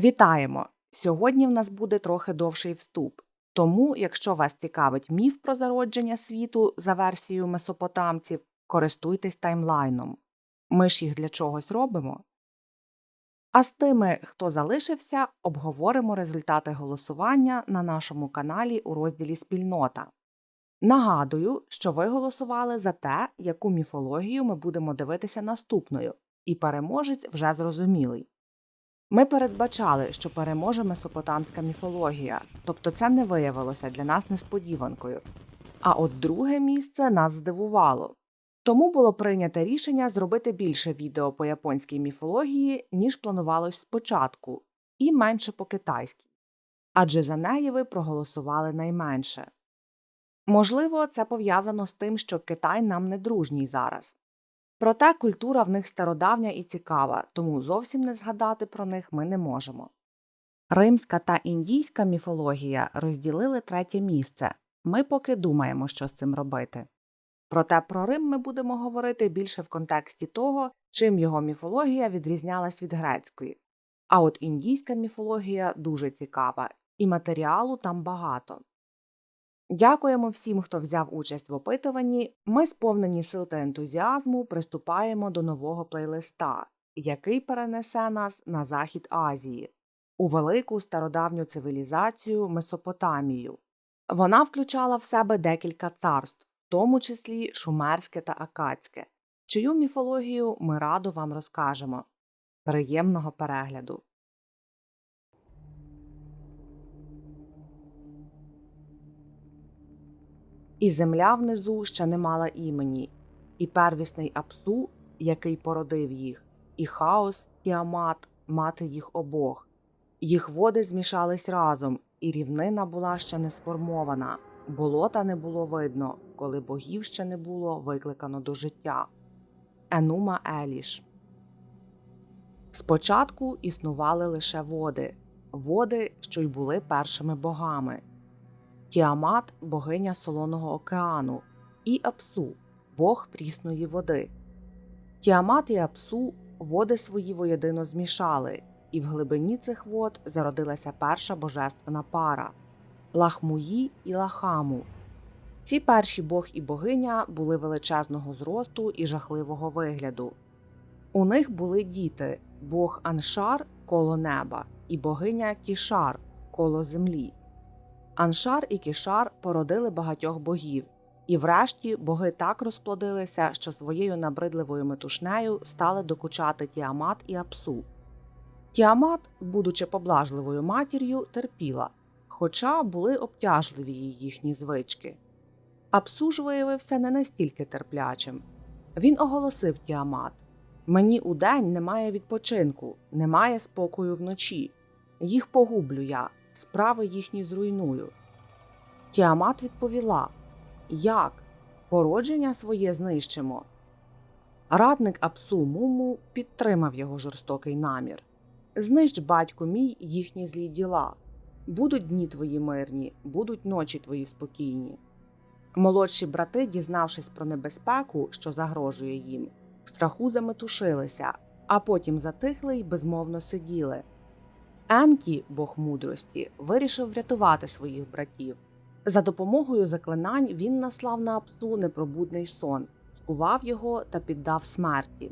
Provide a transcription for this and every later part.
Вітаємо! Сьогодні в нас буде трохи довший вступ. Тому, якщо вас цікавить міф про зародження світу за версією месопотамців, користуйтесь таймлайном. Ми ж їх для чогось робимо. А з тими, хто залишився, обговоримо результати голосування на нашому каналі у розділі Спільнота. Нагадую, що ви голосували за те, яку міфологію ми будемо дивитися наступною, і переможець вже зрозумілий. Ми передбачали, що переможе месопотамська міфологія, тобто це не виявилося для нас несподіванкою. А от друге місце нас здивувало. Тому було прийнято рішення зробити більше відео по японській міфології, ніж планувалось спочатку, і менше по китайській. Адже за неї ви проголосували найменше. Можливо, це пов'язано з тим, що Китай нам не дружній зараз. Проте культура в них стародавня і цікава, тому зовсім не згадати про них ми не можемо. Римська та індійська міфологія розділили третє місце. Ми поки думаємо, що з цим робити. Проте про Рим ми будемо говорити більше в контексті того, чим його міфологія відрізнялась від грецької. А от індійська міфологія дуже цікава, і матеріалу там багато. Дякуємо всім, хто взяв участь в опитуванні. Ми, сповнені сил та ентузіазму, приступаємо до нового плейлиста, який перенесе нас на захід Азії, у велику стародавню цивілізацію Месопотамію. Вона включала в себе декілька царств, в тому числі шумерське та акадське, чию міфологію ми радо вам розкажемо. Приємного перегляду! І земля внизу ще не мала імені, і первісний Апсу, який породив їх, і хаос Тіамат, мати їх обох. Їх води змішались разом, і рівнина була ще не сформована, болота не було видно, коли богів ще не було викликано до життя. Енума Еліш Спочатку існували лише води, води, що й були першими богами. Тіамат богиня солоного океану, і Апсу бог прісної води. Тіамат і Апсу води свої воєдино змішали, і в глибині цих вод зародилася перша божественна пара Лахмуї і Лахаму. Ці перші бог і богиня були величезного зросту і жахливого вигляду. У них були діти бог Аншар коло неба і богиня Кішар коло землі. Аншар і Кішар породили багатьох богів, і врешті боги так розплодилися, що своєю набридливою метушнею стали докучати Тіамат і Апсу. Тіамат, будучи поблажливою матір'ю, терпіла, хоча були обтяжливі її їхні звички. Апсу ж виявився не настільки терплячим. Він оголосив Тіамат Мені удень немає відпочинку, немає спокою вночі. Їх погублю я, справи їхні зруйную. Тіамат відповіла Як? Породження своє знищимо. Радник Апсу Муму підтримав його жорстокий намір Знищ, батько мій, їхні злі діла. Будуть дні твої мирні, будуть ночі твої спокійні. Молодші брати, дізнавшись про небезпеку, що загрожує їм, в страху заметушилися, а потім затихли й безмовно сиділи. Енкі, бог мудрості, вирішив врятувати своїх братів. За допомогою заклинань він наслав на Апсу непробудний сон, скував його та піддав смерті.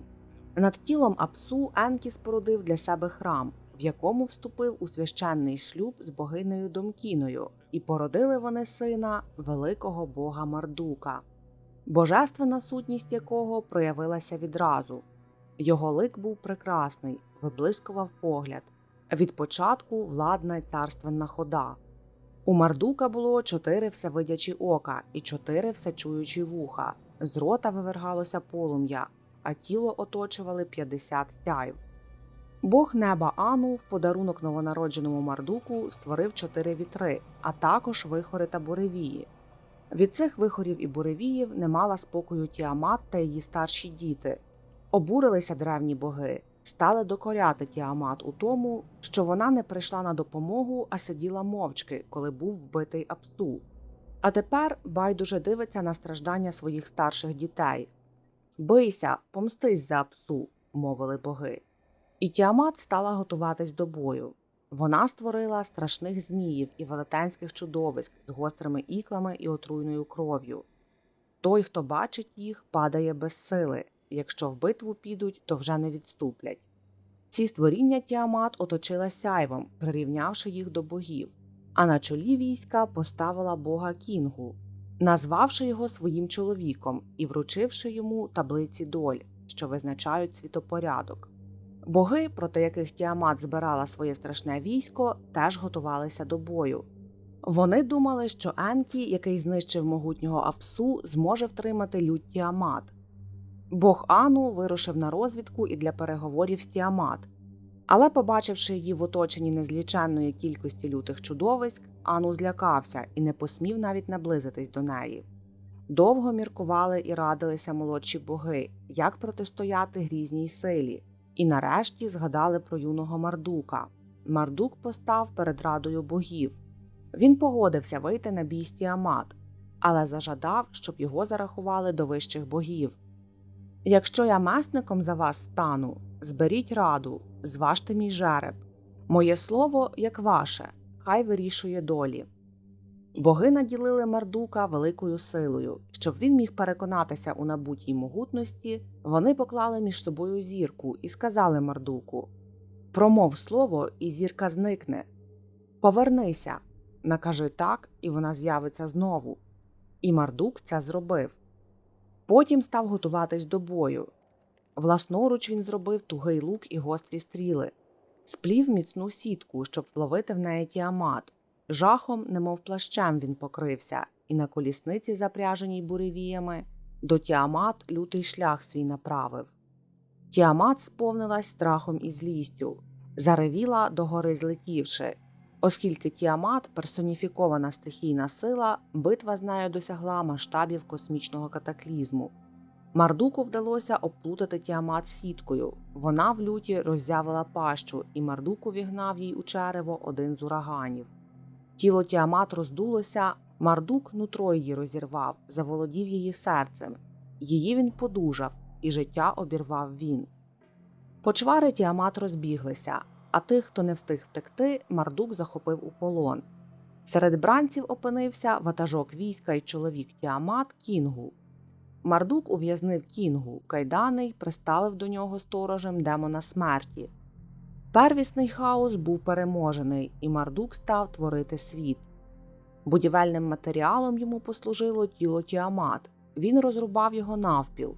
Над тілом Апсу Енкі спорудив для себе храм, в якому вступив у священний шлюб з богинею Домкіною, і породили вони сина великого бога Мардука, божественна сутність якого проявилася відразу. Його лик був прекрасний, виблискував погляд. Від початку владна й царственна хода. У Мардука було чотири всевидячі ока і чотири всечуючі вуха, з рота вивергалося полум'я, а тіло оточували 50 сяйв. Бог неба Ану в подарунок новонародженому Мардуку створив чотири вітри, а також вихори та буревії. Від цих вихорів і буревіїв не мала спокою Тіамат та її старші діти. Обурилися древні боги, стали докоряти Тіамат у тому, що вона не прийшла на допомогу, а сиділа мовчки, коли був вбитий Апсу. А тепер байдуже дивиться на страждання своїх старших дітей. Бийся, помстись за Апсу, мовили боги. І Тіамат стала готуватись до бою. Вона створила страшних зміїв і велетенських чудовиськ з гострими іклами і отруйною кров'ю. Той, хто бачить їх, падає без сили. Якщо в битву підуть, то вже не відступлять. Ці створіння Тіамат оточила сяйвом, прирівнявши їх до богів, а на чолі війська поставила бога Кінгу, назвавши його своїм чоловіком і вручивши йому таблиці доль, що визначають світопорядок. Боги, проти яких Тіамат збирала своє страшне військо, теж готувалися до бою. Вони думали, що Енкі, який знищив могутнього Апсу, зможе втримати лють Тіамат. Бог Ану вирушив на розвідку і для переговорів з Тіамат. Але, побачивши її в оточенні незліченної кількості лютих чудовиськ, Ану злякався і не посмів навіть наблизитись до неї. Довго міркували і радилися молодші боги, як протистояти грізній силі, і нарешті згадали про юного Мардука. Мардук постав перед радою богів. Він погодився вийти на бій з Тіамат, але зажадав, щоб його зарахували до вищих богів. Якщо я месником за вас стану, зберіть раду, зважте мій жереб. Моє слово, як ваше, хай вирішує долі. Боги наділили Мардука великою силою, щоб він міг переконатися у набутій могутності, вони поклали між собою зірку і сказали Мардуку Промов слово, і зірка зникне. Повернися, накажи так, і вона з'явиться знову. І Мардук це зробив. Потім став готуватись до бою. Власноруч він зробив тугий лук і гострі стріли, сплів міцну сітку, щоб вловити в неї тіамат. Жахом, немов плащем, він покрився, і на колісниці, запряженій буревіями, до Тіамат лютий шлях свій направив. Тіамат сповнилась страхом і злістю, заревіла догори злетівши. Оскільки Тіамат персоніфікована стихійна сила, битва з нею досягла масштабів космічного катаклізму. Мардуку вдалося обплутати Тіамат сіткою. Вона в люті роззявила пащу, і Мардук увігнав їй у черево один з ураганів. Тіло Тіамат роздулося, Мардук нутро її розірвав, заволодів її серцем. Її він подужав, і життя обірвав він. Почвари Тіамат розбіглися, а тих, хто не встиг втекти, Мардук захопив у полон. Серед бранців опинився ватажок війська й чоловік Тіамат Кінгу. Мардук ув'язнив Кінгу, кайданий, приставив до нього сторожем демона смерті. Первісний хаос був переможений, і Мардук став творити світ. Будівельним матеріалом йому послужило тіло Тіамат. Він розрубав його навпіл.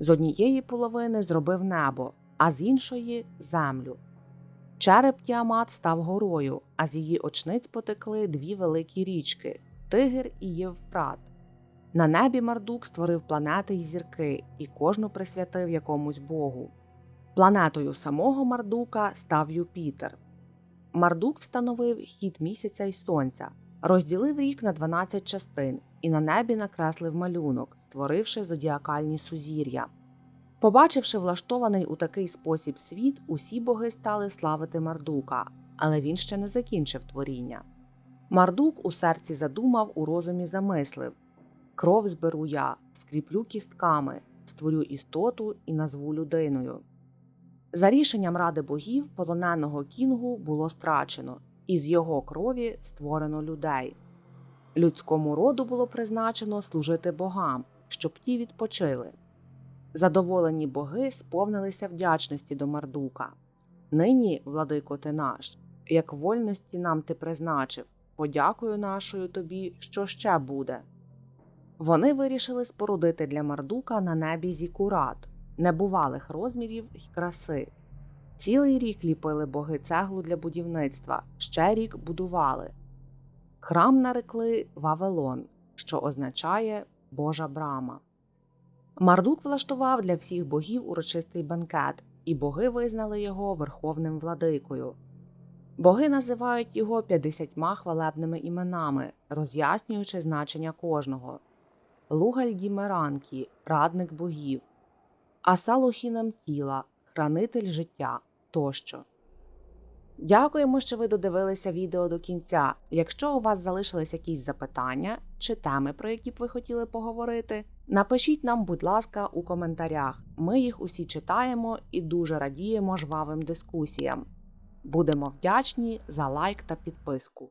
З однієї половини зробив небо, а з іншої землю. Череп Тіамат став горою, а з її очниць потекли дві великі річки Тигр і Євфрат. На небі Мардук створив планети й зірки і кожну присвятив якомусь богу. Планетою самого Мардука став Юпітер. Мардук встановив хід місяця й сонця, розділив рік на 12 частин і на небі накреслив малюнок, створивши зодіакальні сузір'я. Побачивши влаштований у такий спосіб світ, усі боги стали славити Мардука, але він ще не закінчив творіння. Мардук у серці задумав, у розумі замислив кров зберу я, скріплю кістками, створю істоту і назву людиною. За рішенням ради богів полоненого кінгу було страчено, і з його крові створено людей. Людському роду було призначено служити богам, щоб ті відпочили. Задоволені боги сповнилися вдячності до Мардука. Нині, владико ти наш, як вольності нам ти призначив, подякую нашою тобі, що ще буде. Вони вирішили спорудити для Мардука на небі зікурат, небувалих розмірів й краси. Цілий рік ліпили боги цеглу для будівництва, ще рік будували. Храм нарекли Вавилон, що означає Божа брама. Мардук влаштував для всіх богів урочистий банкет, і боги визнали його верховним владикою. Боги називають його п'ятдесятьма хвалебними іменами, роз'яснюючи значення кожного. Лугальді Меранкі, радник богів, Асалохінам тіла, хранитель життя тощо. Дякуємо, що ви додивилися відео до кінця. Якщо у вас залишились якісь запитання чи теми, про які б ви хотіли поговорити, напишіть нам, будь ласка, у коментарях. Ми їх усі читаємо і дуже радіємо жвавим дискусіям. Будемо вдячні за лайк та підписку.